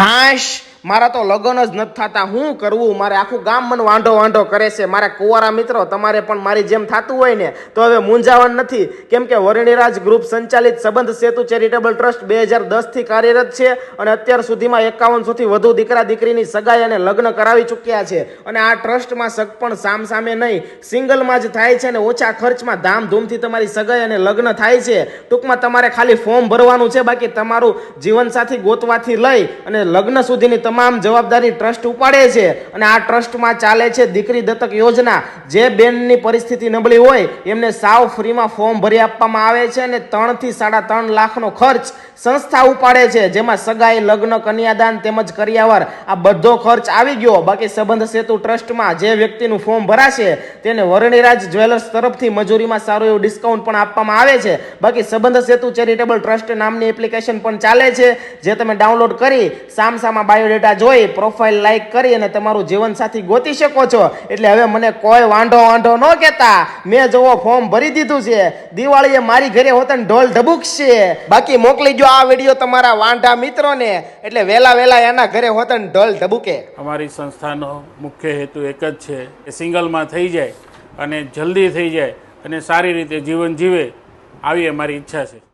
હાશ મારા તો લગ્ન જ નથી થતા. હું કરવું? મારે આખું ગામ મને વાંઢો વાંઢો કરે છે. મારા કુંવારા મિત્રો તમારે પણ મારી જેમ થતું હોય ને, તો હવે મૂંઝાવાનું નથી. કેમ કે વરણીરાજ ગ્રુપ સંચાલિત સંબંધ સેતુ ચેરિટેબલ ટ્રસ્ટ બે હજાર દસથી કાર્યરત છે અને અત્યાર સુધીમાં એકાવનસોથી વધુ દીકરા દીકરીની સગાઈ અને લગ્ન કરાવી ચૂક્યા છે. અને આ ટ્રસ્ટમાં સગપણ સામ સામે નહીં. સિંગલમાં જ થાય છે અને ઓછા ખર્ચમાં ધામધૂમથી તમારી સગાઈ અને લગ્ન થાય છે. ટૂંકમાં તમારે ખાલી ફોર્મ ભરવાનું છે. બાકી તમારું જીવનસાથી ગોતવાથી લઈ અને લગ્ન સુધીની તમામ જવાબદારી ટ્રસ્ટ ઉપાડે છે અને આ ટ્રસ્ટમાં ચાલે છે દીકરી દત્તક યોજના. જે બેનની પરિસ્થિતિ નબળી હોય, એમને સાવ ફ્રીમાં ફોર્મ ભરી આપવામાં આવે છે અને ત્રણથી સાડા ત્રણ લાખનો ખર્ચ સંસ્થા ઉપાડે છે, જેમાં સગાઈ, લગ્ન, કન્યાદાન તેમજ કરિયાવર, આ બધો ખર્ચ આવી ગયો. બાકી સંબંધ સેતુ ટ્રસ્ટમાં જે વ્યક્તિનું ફોર્મ ભરાશે, તેને વરણીરાજ જ્વેલર્સ તરફથી મજૂરીમાં સારું એવું ડિસ્કાઉન્ટ પણ આપવામાં આવે છે. બાકી સંબંધ સેતુ ચેરિટેબલ ટ્રસ્ટ નામની એપ્લિકેશન પણ ચાલે છે, જે તમે ડાઉનલોડ કરી સામસામા બાયોડેટા જોઈ પ્રોફાઇલ લાઈક કરી અને તમારું જીવનસાથી ગોતી શકો છો. એટલે હવે મને કોઈ વાંઢો વાંઢો ન કહેતા. મેં જોવો ફોર્મ ભરી દીધું છે. દિવાળીએ મારી ઘરે હોતન ઢોલ ઢબુકશે બાકી મોકલી જો આ વીડિયો તમારા વાંઢા મિત્રોને. એટલે વહેલા વહેલા એના ઘરે હોતન ઢોલ ઢબુકે અમારી સંસ્થાનો મુખ્ય હેતુ એક જ છે. કે સિંગલમાં થઈ જાય અને જલ્દી થઈ જાય અને સારી રીતે જીવન જીવે. આવી અમારી ઈચ્છા છે.